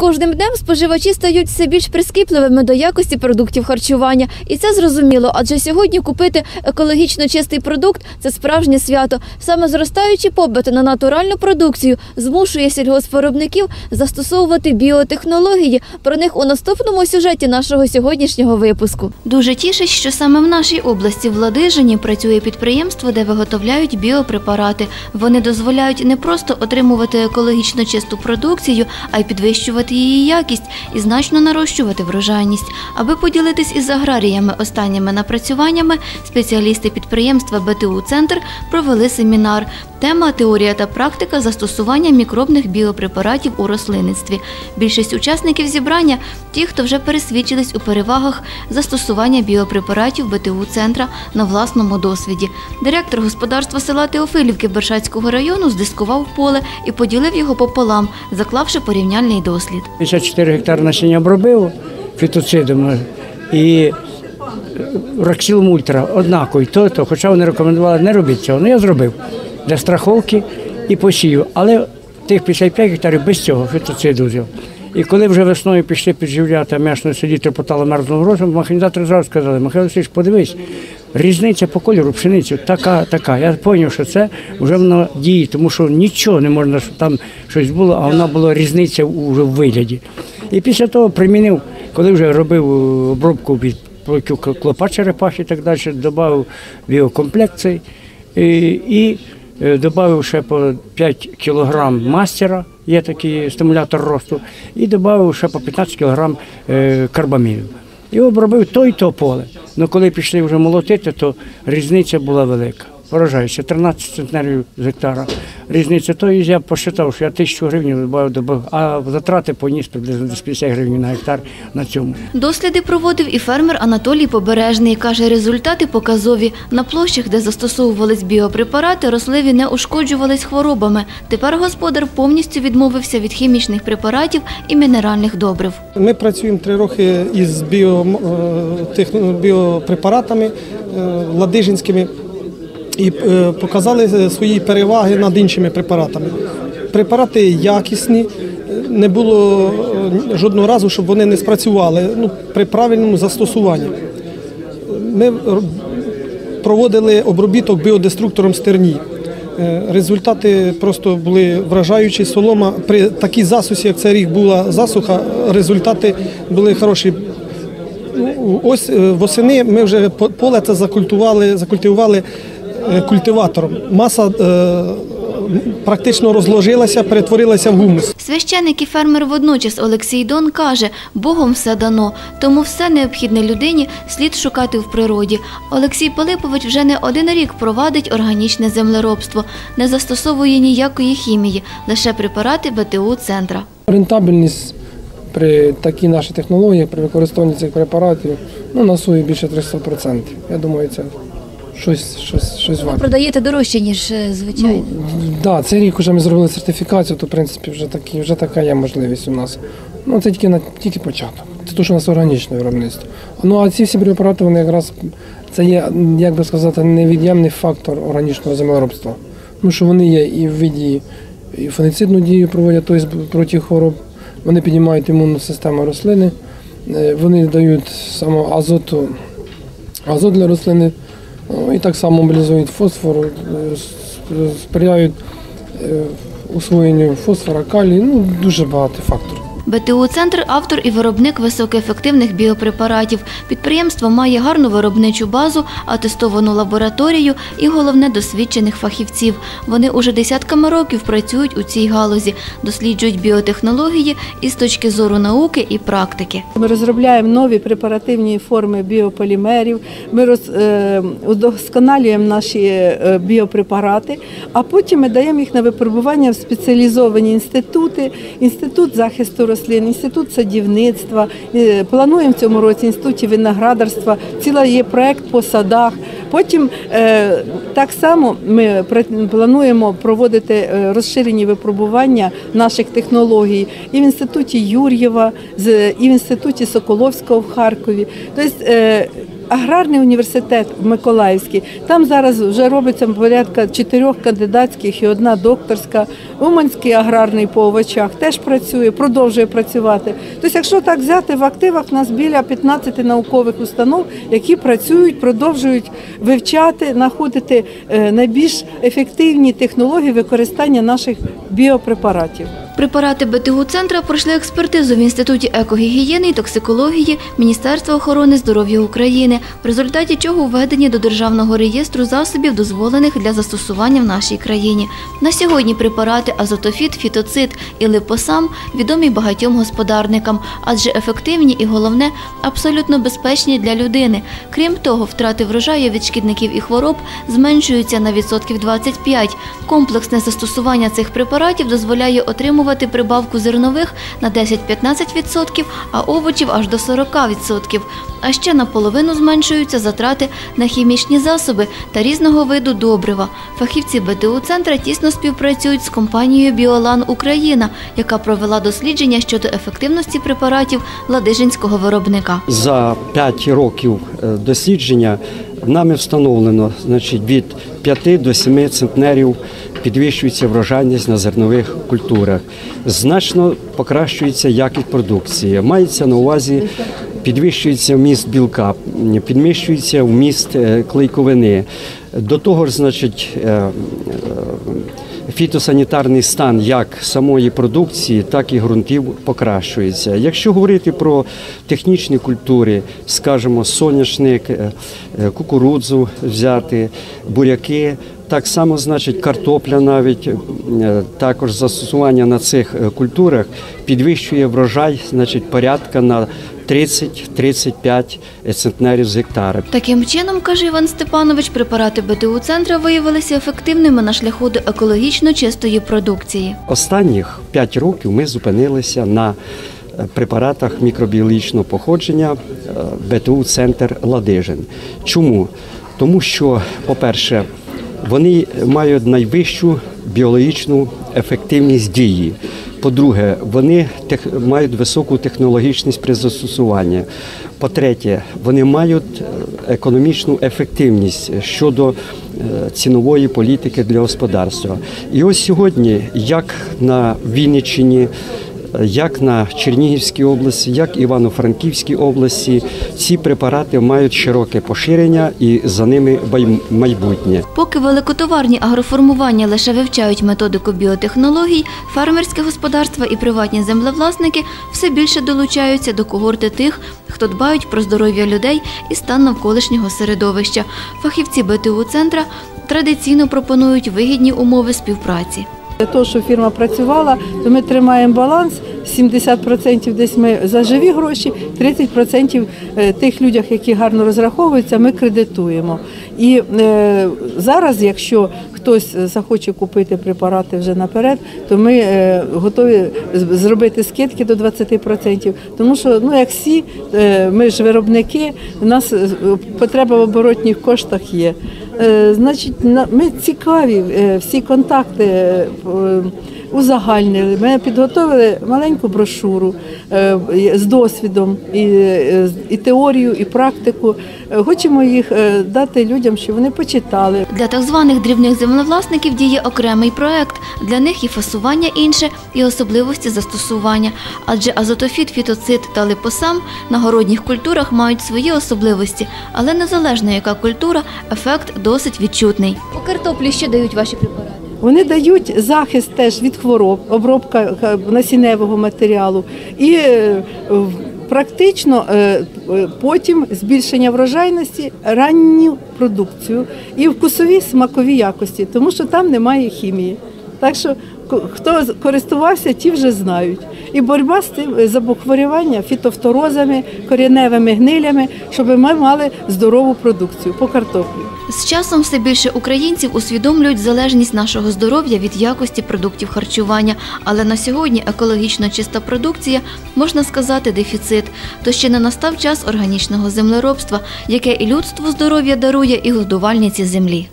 кожним днем споживачі стають все більш прискіпливими до якості продуктів харчування, і це зрозуміло, адже сьогодні купити екологічно чистий продукт це справжнє свято. Саме зростаючий попит на натуральну продукцію змушує сільгоспвиробників застосовувати біотехнології. Про них у наступному сюжеті нашого сьогоднішнього випуску. Дуже тішить, що саме в нашій області в Ладижині працює підприємство, де виготовляють біопрепарати. Вони дозволяють не просто отримувати екологічно чисту продукцію, а й підвищувати її якість і значно нарощувати врожайність. Аби поділитись із аграріями останніми напрацюваннями, спеціалісти підприємства БТУ Центр провели семінар. Тема теорія та практика застосування мікробних біопрепаратів у рослинництві. Більшість учасників зібрання ті, хто вже пересвідчились у перевагах застосування біопрепаратів БТУ центра на власному досвіді. Директор господарства села Теофилівки Бершацького району здискував поле і поділив його пополам, заклавши порівняльний дослід. 54 гектари насіння обробив фітоцидом і Роксіл Мультра однаковий, то, то, хоча вони рекомендували не робити цього. Ну я зробив для страховки і посію. Але тих 55 гектарів без цього фітоциду взяв. І коли вже весною пішли підживляти м'ясно сидіти потало мерзлого грошем, механізатори зразу сказали, Михайло Васильович, подивись, різниця по кольору пшениці така, така. Я зрозумів, що це вже воно діє, тому що нічого не можна, щоб там щось було, а вона була різниця вже в вигляді. І після того примінив, коли вже робив е, обробку від клопа черепахи і так далі, додав біокомплект цей і, е, додав ще по 5 кг мастера, є такий стимулятор росту, і додав ще по 15 кг е. І обробив то і то поле. Ну коли пішли вже молотити, то різниця була велика. Поражаючи, 13 центнерів з гектара. Різниця то і я посчитав, що я тисячу гривень додав, додав, а затрати поніс приблизно десь 50 гривень на гектар на цьому. Досліди проводив і фермер Анатолій Побережний. Каже, результати показові. На площах, де застосовувались біопрепарати, рослеві не ушкоджувались хворобами. Тепер господар повністю відмовився від хімічних препаратів і мінеральних добрив. Ми працюємо три роки із е, біопрепаратами е, ладижинськими і е, показали свої переваги над іншими препаратами. Препарати якісні, е, не було е, жодного разу, щоб вони не спрацювали ну, при правильному застосуванні. Ми проводили обробіток біодеструктором стерні. Результати просто були вражаючі. Солома при такій засусі, як цей рік була засуха, результати були хороші. Ну, Ось восени ми вже поле це закультували, закультивували культиватором. Маса е, практично розложилася, перетворилася в гумус. Священик і фермер водночас Олексій Дон каже, Богом все дано, тому все необхідне людині слід шукати в природі. Олексій Пилипович вже не один рік провадить органічне землеробство, не застосовує ніякої хімії, лише препарати БТУ центра. Рентабельність при такій нашій технології, при використанні цих препаратів, ну, на сою більше 300%. Я думаю, це щось, щось, щось варто. Продаєте дорожче, ніж е, звичайно. Да, цей рік вже ми зробили сертифікацію, то в принципі вже такі, вже така є можливість у нас. Ну це тільки на тільки початок. Це те, що у нас органічне виробництво. Ну а ці всі препарати вони якраз це є, як би сказати, невід'ємний фактор органічного землеробства. Ну що вони є і в виді і фунгіцидну дію проводять, тобто проти хвороб. Вони піднімають імунну систему рослини, е, вони дають саме азоту, азот для рослини, ну, і так само мобілізують фосфор, е, сприяють е, усвоєнню фосфора, калію, ну дуже багато факторів. БТУ Центр автор і виробник високоефективних біопрепаратів. Підприємство має гарну виробничу базу, атестовану лабораторію і головне досвідчених фахівців. Вони уже десятками років працюють у цій галузі, досліджують біотехнології і з точки зору науки і практики. Ми розробляємо нові препаративні форми біополімерів, ми роз, е, удосконалюємо наші е, біопрепарати, а потім ми даємо їх на випробування в спеціалізовані інститути, інститут захисту рослин, інститут садівництва. Е, Плануємо в цьому році інституті виноградарства. Ціла є проект по садах. Потім е, так само ми плануємо проводити е, розширені випробування наших технологій і в інституті Юр'єва, і в інституті Соколовського в Харкові. Тобто, аграрний університет в Миколаївський. Там зараз вже робиться порядка чотирьох кандидатських і одна докторська. Уманський аграрний по овочах теж працює, продовжує працювати. Тобто, якщо так взяти в активах, у нас біля 15 наукових установ, які працюють, продовжують вивчати, знаходити е, найбільш ефективні технології використання наших біопрепаратів. Препарати БТУ центра пройшли експертизу в Інституті екогігієни і токсикології Міністерства охорони здоров'я України, в результаті чого введені до державного реєстру засобів, дозволених для застосування в нашій країні. На сьогодні препарати азотофіт, фітоцид і липосам відомі багатьом господарникам, адже ефективні і головне абсолютно безпечні для людини. Крім того, втрати врожаю від шкідників і хвороб зменшуються на відсотків 25. Комплексне застосування цих препаратів дозволяє отримувати прибавку зернових на 10-15%, а овочів аж до 40%. А ще наполовину зменшуються затрати на хімічні засоби та різного виду добрива. Фахівці БТУ центра тісно співпрацюють з компанією Біолан Україна, яка провела дослідження щодо ефективності препаратів ладижинського виробника. За 5 років е, дослідження нами встановлено значить, від 5 до 7 центнерів підвищується врожайність на зернових культурах. Значно покращується якість продукції. Мається на увазі підвищується вміст білка, підвищується вміст е, клейковини. До того ж, значить, е, фітосанітарний стан як самої продукції, так і ґрунтів покращується. Якщо говорити про технічні культури, скажімо, соняшник, е, е, кукурудзу взяти, буряки. Так само, значить, картопля навіть е, також застосування на цих культурах підвищує врожай, значить, порядка на 30-35 центнерів з гектара. Таким чином, каже Іван Степанович, препарати БТУ центра виявилися ефективними на шляху до екологічно чистої продукції. Останніх 5 років ми зупинилися на е, препаратах мікробіологічного походження е, БТУ Центр Ладижин. Чому? Тому що, по-перше, вони мають найвищу біологічну ефективність дії. По-друге, вони тех- мають високу технологічність при застосуванні. По-третє, вони мають е, економічну ефективність щодо е, цінової політики для господарства. І ось сьогодні, як на Вінниччині, як на Чернігівській області, як Івано-Франківській області, ці препарати мають широке поширення і за ними майбутнє. Поки великотоварні агроформування лише вивчають методику біотехнологій, фермерське господарства і приватні землевласники все більше долучаються до когорти тих, хто дбають про здоров'я людей і стан навколишнього середовища. Фахівці БТУ центра традиційно пропонують вигідні умови співпраці. Для того, щоб фірма працювала, то ми тримаємо баланс. 70% десь ми за живі гроші, 30% е, тих людях, які гарно розраховуються, ми кредитуємо. І е, зараз, якщо хтось захоче купити препарати вже наперед, то ми е, готові зробити скидки до 20%. Тому що, ну як всі, ми ж виробники, у нас потреба в оборотних коштах є. Значить, на- ми цікаві, всі контакти узагальнили. Ми підготовили маленьку брошуру е, з досвідом, і, е, і теорію, і практику. Е, Хочемо їх дати людям, щоб вони почитали. Для так званих дрібних землевласників діє окремий проект. Для них і фасування інше, і особливості застосування. Адже азотофіт, фітоцид та липосам на городніх культурах мають свої особливості, але незалежно яка культура, ефект досить відчутний. У картоплі що дають ваші препарати? Вони дають захист теж від хвороб, обробка е, насінневого матеріалу і е, практично е, потім збільшення врожайності, ранню продукцію і вкусові смакові якості, тому що там немає хімії. Так що хто користувався, ті вже знають. І боротьба з тим е, забохворювання фітофторозами, коріневими гнилями, щоб ми мали здорову продукцію по картоплі. З часом все більше українців усвідомлюють залежність нашого здоров'я від якості продуктів харчування. Але на сьогодні екологічно чиста продукція, можна сказати, дефіцит. То ще не настав час органічного землеробства, яке і людству здоров'я дарує, і годувальниці землі.